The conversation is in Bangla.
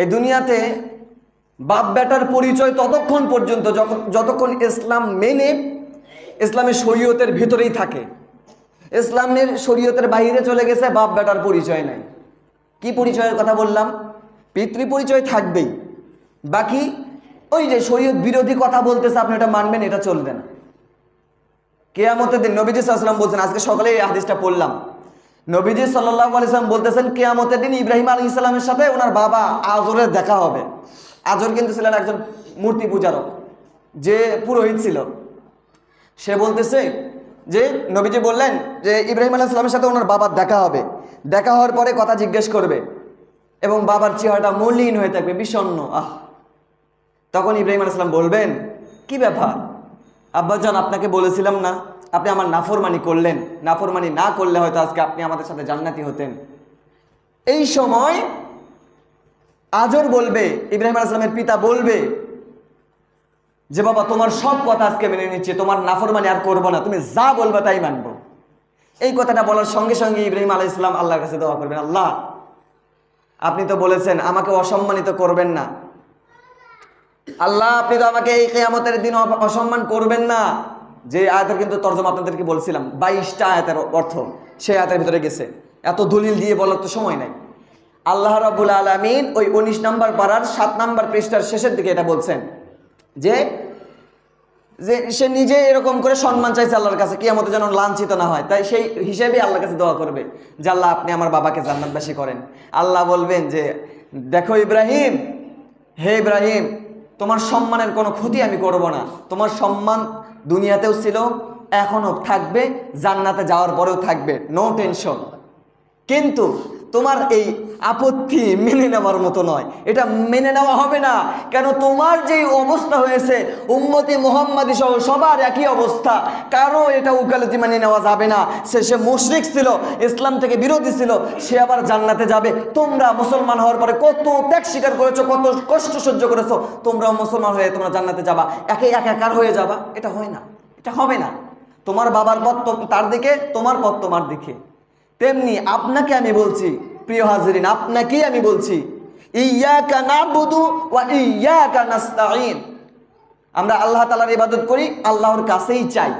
এই দুনিয়াতে বাপ বেটার পরিচয় ততক্ষণ পর্যন্ত যতক্ষণ ইসলাম মেনে ইসলামের শরীয়তের ভিতরেই থাকে। ইসলামের শরীয়তের বাইরে চলে গেছে, বাপ বেটার পরিচয় নাই। কি পরিচয়ের কথা বললাম? পিতৃ পরিচয় থাকবেই। বাকি ওই যে শরীয়ত বিরোধী কথা বলতেছে, আপনি এটা মানবেন, এটা চলবে না। কেয়ামতের দিন নবীজি সাল্লাম বলছেন, আজকে সকালে এই হাদিসটা পড়লাম। নবীজি সাল্লাহ আলিয়াল্লাম বলতেছেন, কেয়ামতের দিন ইব্রাহিম আলী ইসলামের সাথে ওনার বাবা আজরের দেখা হবে। আজর কিন্তু ছিলেন একজন মূর্তি পূজারক, যে পুরোহিত ছিল। সে বলতেছে যে, নবীজি বললেন যে, ইব্রাহিম আলাহ ইসলামের সাথে ওনার বাবার দেখা হবে। দেখা হওয়ার পরে কথা জিজ্ঞেস করবে এবং বাবার চেহারাটা মলিন হয়ে থাকবে, বিষণ্ণ। আহ! তখন ইব্রাহিম আলাইসালাম বলবেন, কি ব্যাপার? আব্বাজান, আপনাকে বলেছিলাম না আপনি আমার নাফরমানি করলেন। নাফরমানি না করলে হয়তো আজকে আপনি আমাদের সাথে জান্নাতি হতেন। এই সময় আজর বলবে, ইব্রাহিম আলাইসালামের পিতা বলবে যে, বাবা, তোমার সব কথা আজকে মেনে নিচ্ছে, তোমার নাফরমানি আর করব না, তুমি যা বলবে তাই মানবো। এই কথাটা বলার সঙ্গে সঙ্গে ইব্রাহিম আলাহ ইসলাম আল্লাহর কাছে দোয়া করবেন, আল্লাহ, আপনি তো বলেছেন, আমাকে অসম্মানিত করবেন না। আল্লাহ, আপনি তো আমাকে এই কেয়ামতের দিন অসম্মান করবেন না। যে আয়াতের কিন্তু তর্জমা আপনাদেরকে বলছিলাম, বাইশটা আয়াতের অর্থ, সেই আয়াতের ভিতরে গেছে। এত দলিল দিয়ে বলার তো সময় নাই। আল্লাহ রাবুল আলমিন ওই উনিশ নাম্বার পাড়ার সাত নাম্বার পৃষ্ঠার শেষের দিকে এটা বলছেন যে যে সে নিজে এরকম করে সম্মান চাইছে আল্লাহর কাছে কি আমাদের যেন লাঞ্ছিত না হয়। তাই সেই হিসেবে আল্লাহর কাছে দোয়া করবে যে, আল্লাহ আপনি আমার বাবাকে জান্নাতবাসী করেন। আল্লাহ বলবেন যে, দেখো ইব্রাহিম, হে ইব্রাহিম, তোমার সম্মানের কোনো ক্ষতি আমি করব না। তোমার সম্মান দুনিয়াতেও ছিল এখনও থাকবে জান্নাতে যাওয়ার পরেও থাকবে। নো টেনশন কিন্তু তোমার এই আপত্তি মেনে নেওয়ার মতো নয়। এটা মেনে নেওয়া হবে না। কেন তোমার যেই অবস্থা হয়েছে, উম্মতি মোহাম্মদী সহ সবার একই অবস্থা। কারও এটা উকালতি মেনে নেওয়া যাবে না। সে সে মুশরিক ছিল, ইসলাম থেকে বিরোধী ছিল, সে আবার জান্নাতে যাবে। তোমরা মুসলমান হওয়ার পরে কত ত্যাগ স্বীকার করেছ, কত কষ্ট সহ্য করেছ, তোমরাও মুসলমান হয়ে তোমরা জান্নাতে যাবা। একে একাকার হয়ে যাবা। এটা হয় না। এটা হবে না। তোমার বাবার পথ তার দিকে, তোমার পথ তোমার দিকে। তেমনি আপনাকে আমি বলছি, প্রিয় হাজরিন, আপনাকেই আমি বলছি ইয়াকা নাবুদু ওয়া ইয়াকা নাস্তাইন আমরা আল্লাহ তালার ইবাদত করি, আল্লাহর কাছেই চাই।